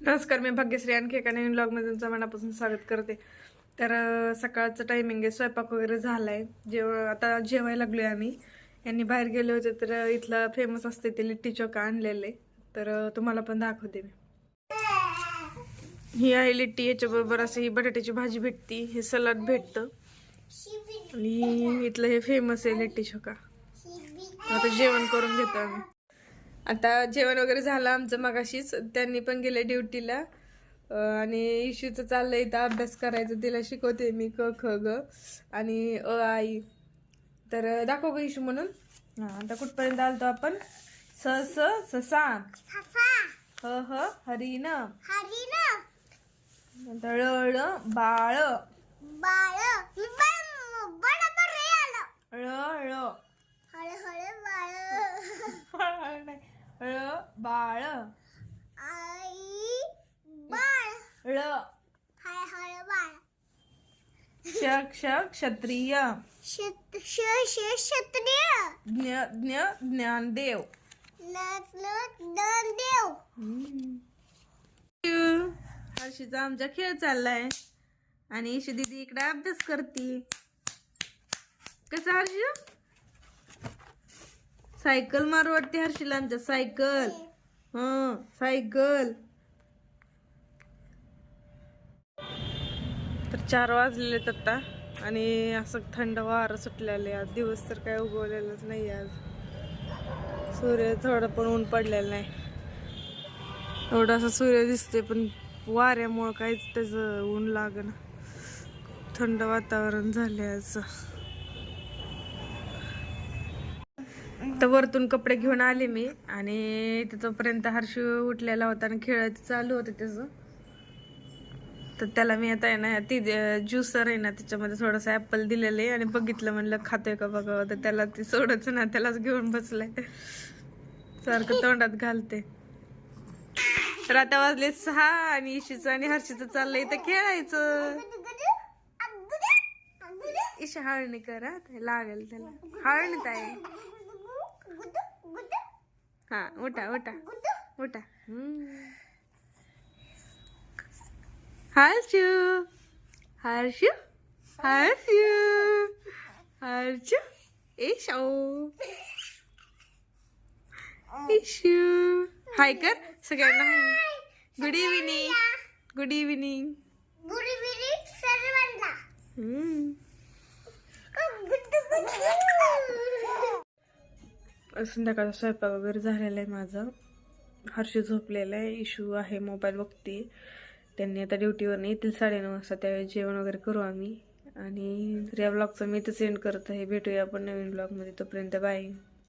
नमस्कार मी भाग्यश्री आणखी एका नवीन ब्लॉगमध्ये तुमचं मनापासून स्वागत करते. तर सकाळचं टायमिंग आहे स्वयंपाक वगैरे झाला आहे जेव आता जेवायला लागलो आहे आम्ही. यांनी बाहेर गेले होते तर इथलं फेमस असते ते लिट्टी चोका आणलेले. तर तुम्हाला पण दाखवते मी. ही आहे लिट्टी याच्याबरोबर असं ही बटाट्याची भाजी भेटती हे सलाड भेटतं. आणि इथलं हे फेमस आहे लिट्टी चोका आता जेवण करून घेतो आम्ही. आता जेवण वगैरे झालं आमचं मगाशीच. त्यांनी पण गेले ड्युटीला. आणि इशूचं चाललंय इथं अभ्यास करायचं तिला शिकवते मी क ख ग आणि अ आई. तर दाखव ग इशू म्हणून. हा आता कुठपर्यंत आलतो आपण? स स ससा ह ह हरिण. ळ ळ बाळ. ळ ळ नाही. ळ बाळ. ळ. क्ष क्ष क्षत्रिय. क्षत्रिय. ज्ञ ज्ञ ज्ञानदेव. देव हर्षीचा आमचा खेळ चाललाय. आणि ईशी दीदी इकडे अभ्यास करते. कसं हर्ष? सायकल मारू वाटते हर्षीला आमच्या सायकल. हां सायकल तर चार वाजलेलेत आत्ता आणि असं थंड वारं सुटलेलं आहे. आज दिवस तर काय उगवलेलंच नाही आज. सूर्य थोडं पण ऊन पडलेलं नाही. एवढं असं सूर्य दिसते पण वाऱ्यामुळं काहीच त्याचं ऊन लागणं थंड वातावरण झाले आज तर वरतून कपडे घेऊन आले मी आणि तिथपर्यंत हर्षू उठलेला होता आणि खेळायचं चालू होतं त्याचं. तर त्याला मी आता आहे ना ती ज्युसर आहे ना त्याच्यामध्ये थोडंसं ॲपल दिलेलं आहे आणि बघितलं म्हणलं खातोय का बघावं तर त्याला ते सोडायचं ना त्यालाच घेऊन बसलाय. सारखं तोंडात घालते. तर आता वाजले सहा आणि इशीचं आणि हर्षीचं चाललंय तर खेळायचं. इशा हळणी करा लागेल त्याला. हळणीत आहे हा उठा उठा. उठा. हर्षू. हर्षू? हर्षू. हर्षू? इशो इशू हाय कर सगळ्यांना. गुड इव्हिनिंग गुड इव्हिनिंग गुरुविरी सर्वांना. संध्याकाळचा स्वयंपाक वगैरे झालेला आहे माझा. हर्षू झोपलेला आहे. इशू आहे मोबाईल बघते त्यांनी आता ड्युटीवर येतील साडेनऊ वाजता. त्यावेळी जेवण वगैरे करू आम्ही. आणि या ब्लॉगचं मी तर सेंड करत आहे भेटूया आपण नवीन ब्लॉगमध्ये तोपर्यंत बाय